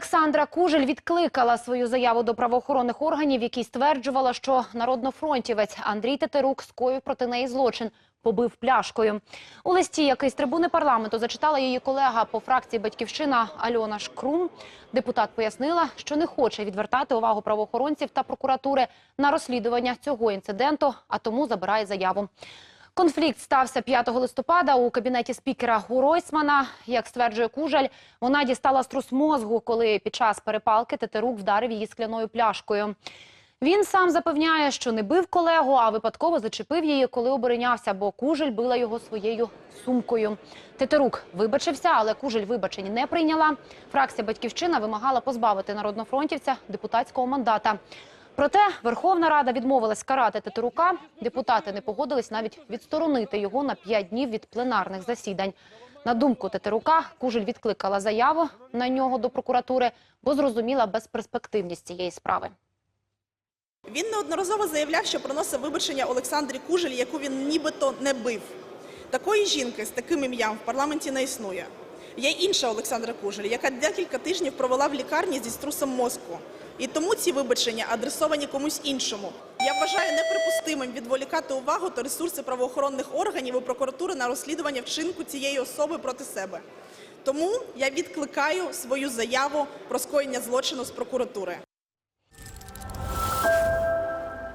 Олександра Кужель відкликала свою заяву до правоохоронних органів, якій стверджувала, що народнофронтівець Андрій Тетерук скоїв проти неї злочин, побив пляшкою. У листі, який з трибуни парламенту зачитала її колега по фракції «Батьківщина» Альона Шкрум, депутат пояснила, що не хоче відвертати увагу правоохоронців та прокуратури на розслідування цього інциденту, а тому забирає заяву. Конфлікт стався 5 листопада у кабінеті спікера Гуройсмана. Як стверджує Кужель, вона дістала струс мозгу, коли під час перепалки Тетерук вдарив її скляною пляшкою. Він сам запевняє, що не бив колегу, а випадково зачепив її, коли оборонявся, бо Кужель била його своєю сумкою. Тетерук вибачився, але Кужель вибачень не прийняла. Фракція «Батьківщина» вимагала позбавити народнофронтівця депутатського мандата. Проте Верховна Рада відмовилась карати Тетерука. Депутати не погодились навіть відсторонити його на 5 днів від пленарних засідань. На думку Тетерука, Кужель відкликала заяву на нього до прокуратури, бо зрозуміла безперспективність цієї справи. Він неодноразово заявляв, що приносив вибачення Олександрі Кужель, яку він нібито не бив. Такої жінки з таким ім'ям в парламенті не існує. Є інша Олександра Кужель, яка декілька тижнів провела в лікарні зі струсом мозку. І тому ці вибачення адресовані комусь іншому. Я вважаю неприпустимим відволікати увагу та ресурси правоохоронних органів і прокуратури на розслідування вчинку цієї особи проти себе. Тому я відкликаю свою заяву про скоєння злочину з прокуратури.